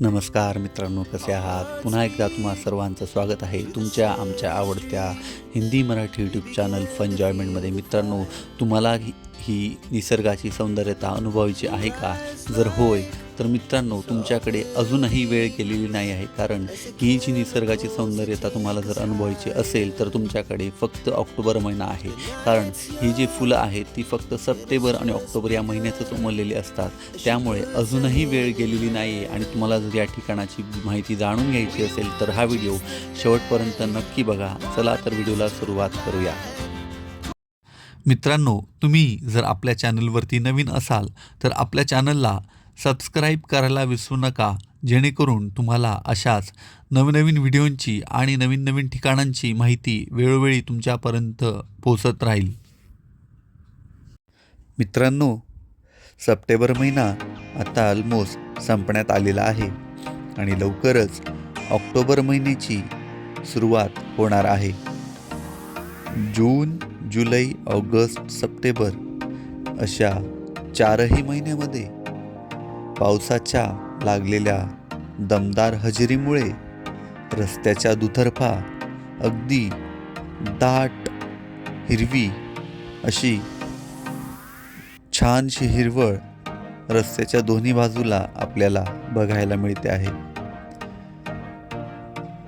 नमस्कार मित्रांनो कसे आहात? पुन्हा एकदा तुम्हा सर्वांचं स्वागत आहे तुमच्या आमच्या आवडत्या हिंदी मराठी यूट्यूब चॅनल फनजॉयमेंटमध्ये मित्रांनो तुम्हाला ही- ही निसर्गाची सौंदर्यता अनुभवायची आहे का? जर होय तर मित्रांनो तुमच्याकडे अजूनही वेळ गेलेली नाही आहे कारण ही जी निसर्गाची सौंदर्यता तुम्हाला जर अनुभवायची असेल तर तुमच्याकडे फक्त ऑक्टोबर महिना आहे. कारण ही जी फुलं आहेत ती फक्त सप्टेंबर आणि ऑक्टोबर या महिन्यातच उमललेली असतात. त्यामुळे अजूनही वेळ गेलेली नाही आहे आणि तुम्हाला जर या ठिकाणाची माहिती जाणून घ्यायची असेल तर हा व्हिडिओ शेवटपर्यंत नक्की बघा. चला तर व्हिडिओला सुरुवात करूया. मित्रांनो तुम्ही जर आपल्या चॅनलवरती नवीन असाल तर आपल्या चॅनलला सबस्क्राईब करायला विसरू नका. जेणेकरून तुम्हाला अशाच नवनवीन व्हिडिओंची आणि नवीन नवीन ठिकाणांची माहिती वेळोवेळी तुमच्यापर्यंत पोचत राहील. मित्रांनो सप्टेंबर महिना आता ऑलमोस्ट संपण्यात आलेला आहे आणि लवकरच ऑक्टोबर महिन्याची सुरुवात होणार आहे. जून जुलै ऑगस्ट सप्टेंबर अशा चारही महिन्यामध्ये पावसाच्या लागलेल्या दमदार हजेरीमुळे रस्त्याच्या दुतर्फा अगदी दाट हिरवी अशी छानशी हिरवळ रस्त्याच्या दोन्ही बाजूला आपल्याला बघायला मिळते आहे.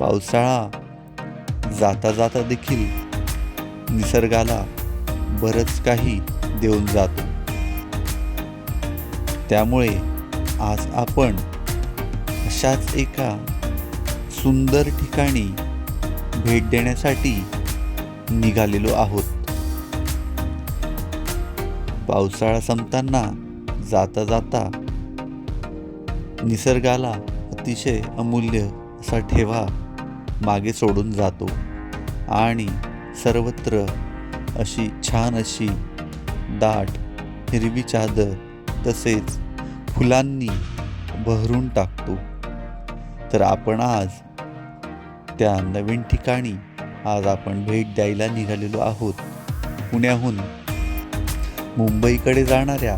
पावसाळा जाता जाता देखील निसर्गाला बरंच काही देऊन जातो. त्यामुळे आज आपण अशाच एका सुंदर ठिकाणी भेट देण्यासाठी निघालेलो आहोत. पावसाळा संपताना जाता जाता निसर्गाला अतिशय अमूल्य असा ठेवा मागे सोडून जातो आणि सर्वत्र अशी छान अशी दाट हिरवी चादर तसेच फुलांनी बहरून टाकतो. तर आपण आज त्या नवीन ठिकाणी आज आपण भेट द्यायला निघालेलो आहोत. पुण्याहून मुंबईकडे जाणाऱ्या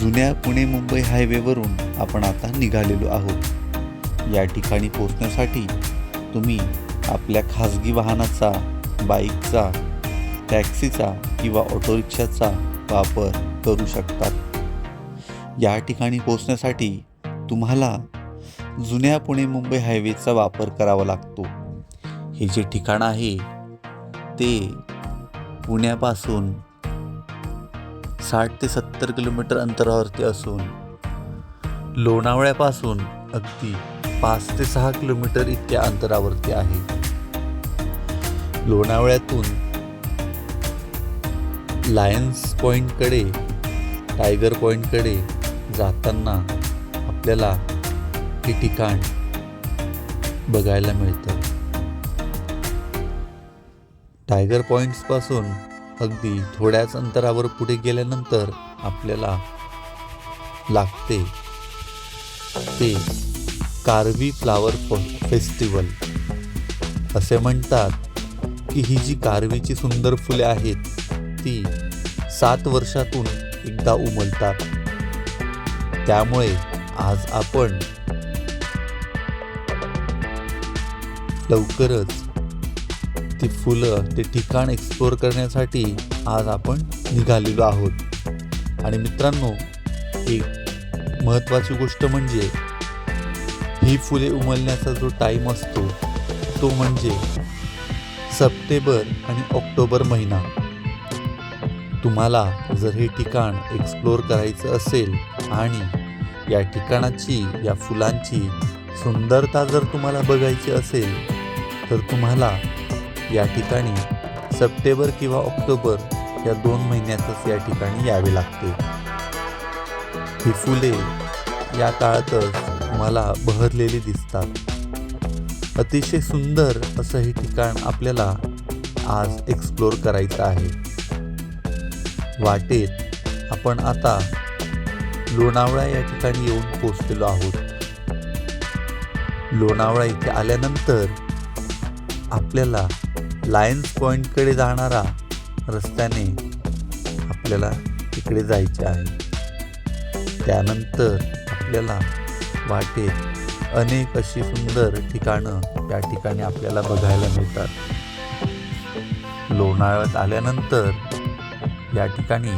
जुन्या पुणे मुंबई हायवेवरून आपण आता निघालेलो आहोत. या ठिकाणी पोचण्यासाठी तुम्ही आपल्या खाजगी वाहनाचा बाईकचा टॅक्सीचा किंवा ऑटोरिक्षाचा वापर करू शकतात. या ठिकाणी पोचण्यासाठी तुम्हाला जुन्या पुणे मुंबई हायवेचा वापर करावा लागतो. हे जे ठिकाण आहे ते पुण्यापासून साठ ते सत्तर किलोमीटर अंतरावरती असून लोणावळ्यापासून अगदी पाच ते सहा किलोमीटर इतक्या अंतरावरती आहे. लोणावळ्यातून लायन्स पॉईंटकडे टायगर पॉईंटकडे जाताना आपल्याला हे ठिकाण बघायला मिळतं. टायगर पॉईंट्सपासून अगदी थोड्याच अंतरावर पुढे गेल्यानंतर आपल्याला लागते ते कार्वी फ्लावर फेस्टिवल असे म्हणतात की ही जी कार्वीची सुंदर फुले आहेत ती सात वर्षातून एकदा उमलतात. त्यामुळे आज आपण लवकरच ती फुलं ते ठिकाण एक्सप्लोअर करण्यासाठी आज आपण निघालेलो आहोत. आणि मित्रांनो एक महत्त्वाची गोष्ट म्हणजे ही फुले उमलण्याचा जो टाईम असतो तो म्हणजे सप्टेंबर आणि ऑक्टोबर महिना. तुम्हाला जर हे ठिकाण एक्सप्लोअर करायचं असेल आणि या ठिकाणाची या फुलांची सुंदरता जर तुम्हाला बघायची असेल तर तुम्हाला या ठिकाणी सप्टेंबर किंवा ऑक्टोबर या दोन महिन्यातच या ठिकाणी यावे लागते. ही फुले या काळातच तुम्हाला बहरलेली दिसतात. अतिशय सुंदर असं हे ठिकाण आपल्याला आज एक्सप्लोअर करायचं आहे. वाटेत आपण आता लोणावळा या ठिकाणी येऊन पोचलेलो आहोत. लोणावळा इथे आल्यानंतर आपल्याला लायन्स पॉईंटकडे जाणारा रस्त्याने आपल्याला तिकडे जायचे आहे. त्यानंतर आपल्याला वाटेत अनेक अशी सुंदर ठिकाणं या ठिकाणी आपल्याला बघायला मिळतात. लोणावळ्यात आल्यानंतर या ठिकाणी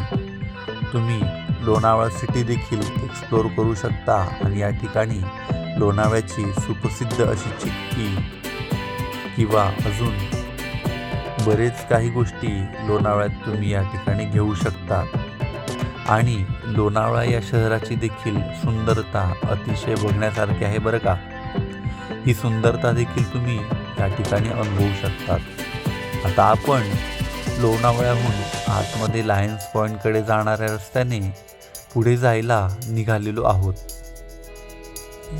तुम्ही लोणावळा सिटी देखील एक्सप्लोअर करू शकता आणि या ठिकाणी लोणावळ्याची सुप्रसिद्ध अशी चिक्की किंवा अजून बरेच काही गोष्टी लोणावळ्यात तुम्ही या ठिकाणी घेऊ शकता आणि लोणावळा या शहराची देखील सुंदरता अतिशय बघण्यासारखी आहे बरं का? ही सुंदरता देखील तुम्ही या ठिकाणी अनुभवू शकतात. आता आपण लोणावळ्याहून आतमध्ये लायन्स पॉईंटकडे जाणाऱ्या रस्त्याने पुढे जायला निघालेलो आहोत.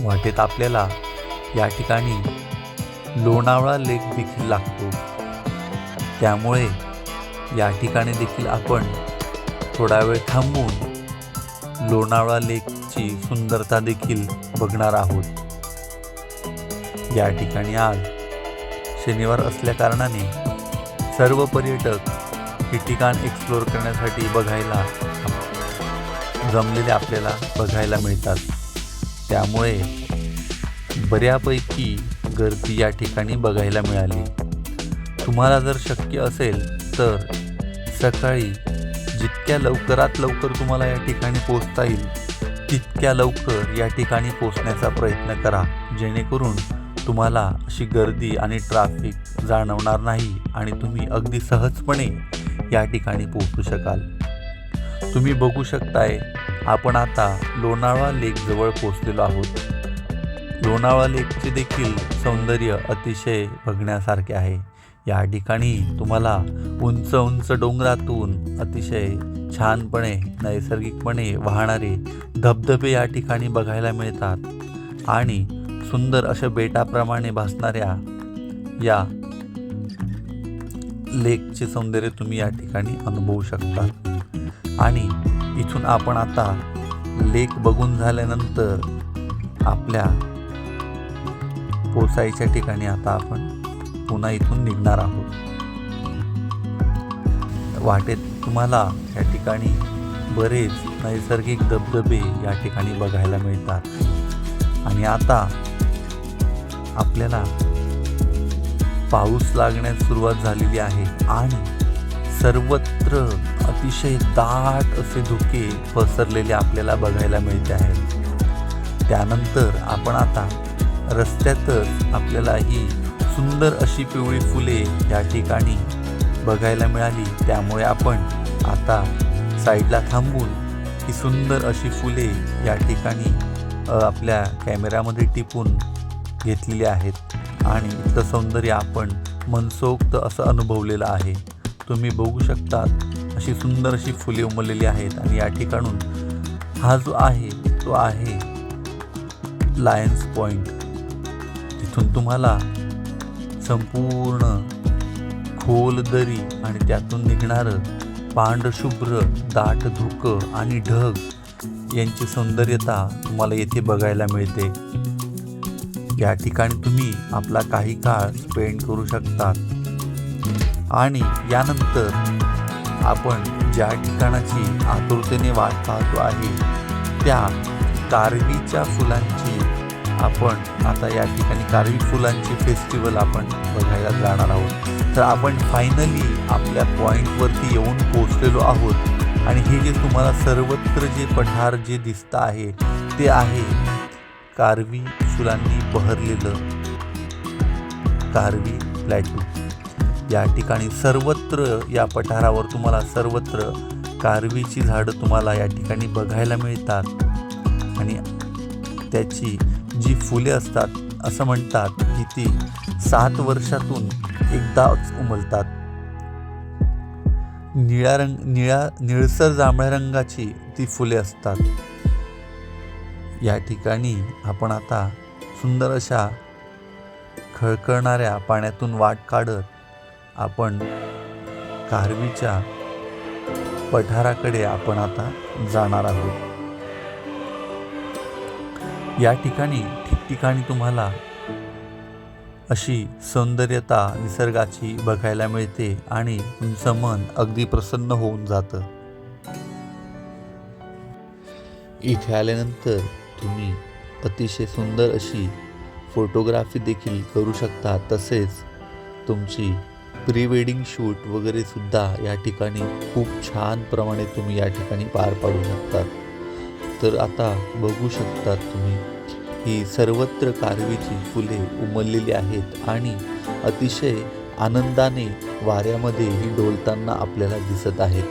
वाटेत आपल्याला या ठिकाणी लोणावळा लेक देखील लागतो. त्यामुळे या ठिकाणी देखील आपण थोडा वेळ थांबून लोणावळा लेकची सुंदरता देखील बघणार आहोत. या ठिकाणी आज शनिवार असल्याकारणाने सर्व पर्यटक हे ठिकाण एक्सप्लोअर करण्यासाठी बघायला जमलेले आपल्याला बघायला मिळतात. त्यामुळे बऱ्यापैकी गर्दी या ठिकाणी बघायला मिळाली. तुम्हाला जर शक्य असेल तर सकाळी जितक्या लवकरात लवकर तुम्हाला या ठिकाणी पोचता येईल तितक्या लवकर या ठिकाणी पोचण्याचा प्रयत्न करा. जेणेकरून तुम्हाला अशी गर्दी आणि ट्रॅफिक जाणवणार नाही आणि तुम्ही अगदी सहजपणे या ठिकाणी पोहोचू शकाल. तुम्ही बघू शकताय आपण आता लोणावळा लेकजवळ पोचलेलो आहोत. लोणावळा लेकचे देखील सौंदर्य अतिशय बघण्यासारखे आहे. या ठिकाणी तुम्हाला उंच उंच डोंगरातून अतिशय छानपणे नैसर्गिकपणे वाहणारे धबधबे या ठिकाणी बघायला मिळतात आणि सुंदर अशा बेटाप्रमाणे भासणाऱ्या या लेकचे सौंदर्य तुम्ही या ठिकाणी अनुभवू शकता. आणि इथून आपण आता लेक बघून झाल्यानंतर आपल्या पोचायच्या ठिकाणी आता आपण पुन्हा इथून निघणार आहोत. वाटेत तुम्हाला या ठिकाणी बरेच नैसर्गिक धबधबे या ठिकाणी बघायला मिळतात. आणि आता आपल्याला पाऊस लागण्यास सुरुवात झालेली आहे आणि सर्वत्र अतिशय दाट असे धुके पसरलेले आपल्याला बघायला मिळते आहेत. त्यानंतर आपण आता रस्त्यातच आपल्याला ही सुंदर अशी पिवळी फुले या ठिकाणी बघायला मिळाली. त्यामुळे आपण आता साईडला थांबून ही सुंदर अशी फुले या ठिकाणी आपल्या कॅमेऱ्यामध्ये टिपून घेतलेली आहेत. आणि इथलं सौंदर्य आपण मनसोक्त असं अनुभवलेलं आहे. तुम्ही बघू शकतात अशी सुंदर अशी फुले उमललेली आहेत आणि या ठिकाणून हा जो आहे तो आहे लायन्स पॉईंट इथून तुम्हाला संपूर्ण खोल दरी आणि त्यातून निघणारं पांढरशुभ्र दाट धुकं आणि ढग यांची सौंदर्यता तुम्हाला येथे बघायला मिळते. या ठिकाणी तुम्ही आपला काही काळ स्पेंड करू शकतात. आणि यानंतर आपण ज्या ठिकाणाची आतुरतेने वाट पाहतो आहे त्या कारवीच्या फुलांची आपण आता या ठिकाणी कारवी फुलांची फेस्टिवल आपण बघायला जाणार आहोत. तर आपण फायनली आपल्या पॉईंटवरती येऊन पोचलेलो आहोत आणि हे जे तुम्हाला सर्वत्र जे पठार जे दिसतं आहे ते आहे कारवी फुलांनी बहरलेलं कारवी प्लॅटू या ठिकाणी सर्वत्र या पठारावर तुम्हाला सर्वत्र कारवीची झाडं तुम्हाला या ठिकाणी बघायला मिळतात. आणि त्याची जी फुले असतात असं म्हणतात की ती सात वर्षातून एकदाच उमलतात. निळ्या रंग निळ्या निळसर जांभळ्या रंगाची ती फुले असतात. या ठिकाणी आपण आता सुंदर अशा खळखळणाऱ्या पाण्यातून वाट काढत आपण कारवीच्या पठाराकडे आपण आता जाणार आहोत. या ठिकाणी ठिकठिकाणी तुम्हाला अशी सौंदर्यता निसर्गाची बघायला मिळते आणि तुमचं मन अगदी प्रसन्न होऊन जातं. इथे आल्यानंतर तुम्ही अतिशय सुंदर अशी फोटोग्राफी देखील करू शकता. तसेच तुमची प्री वेडिंग शूट वगैरे सुद्धा या ठिकाणी खूप छान प्रमाणे तुम्ही या ठिकाणी पार पाडू शकता तर आता बघू शकतात तुम्ही ही सर्वत्र कारवीची फुले उमललेली आहेत आणि अतिशय आनंदाने वाऱ्यामध्ये ही डोलताना आपल्याला दिसत आहेत.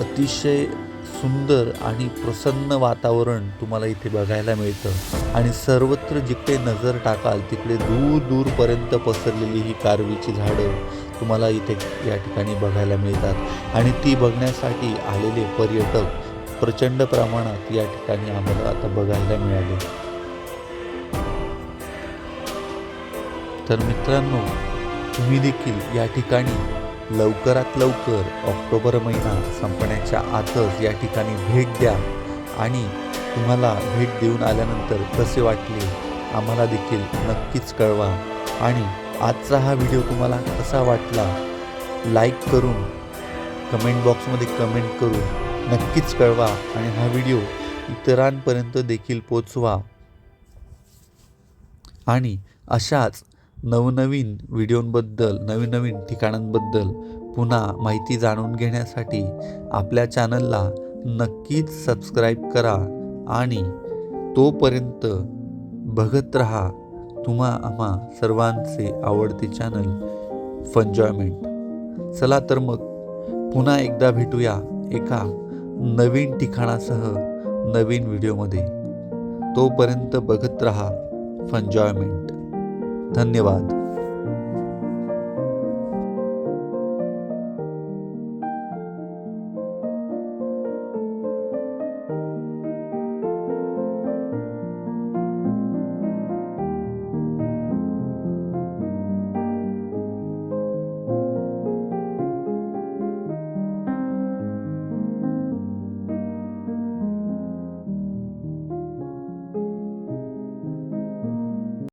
अतिशय सुंदर आणि प्रसन्न वातावरण तुम्हाला इथे बघायला मिळतं. आणि सर्वत्र जिकडे नजर टाकाल तिकडे दूर दूरपर्यंत पसरलेली ही कारवीची झाडं तुम्हाला इथे या ठिकाणी बघायला मिळतात. आणि ती बघण्यासाठी आलेले पर्यटक प्रचंड प्रमाणात या ठिकाणी आम्हाला आता बघायला मिळाले. तर मित्रांनो तुम्ही देखील या ठिकाणी लवकरात लवकर ऑक्टोबर महिना संपण्याच्या आतच या ठिकाणी भेट द्या. आणि तुम्हाला भेट देऊन आल्यानंतर कसे वाटले आम्हाला देखील नक्कीच कळवा. आणि आजचा हा व्हिडिओ तुम्हाला कसा वाटला? लाईक करून कमेंट बॉक्समध्ये कमेंट करून नक्कीच कळवा आणि हा व्हिडिओ इतरांपर्यंत देखील पोचवा आणि अशाच नवनवीन व्हिडिओंबद्दल नवीन नवीन ठिकाणांबद्दल पुन्हा माहिती जाणून घेण्यासाठी आपल्या चॅनलला नक्कीच सबस्क्राईब करा आणि तोपर्यंत बघत रहा. तुम्हा आम्हा सर्वांचे आवडते चॅनल फन्जॉयमेंट चला तर मग पुन्हा एकदा भेटूया एका नवीन ठिकाणासह नवीन व्हिडिओमध्ये. तोपर्यंत बघत राहा फन्जॉयमेंट धन्यवाद.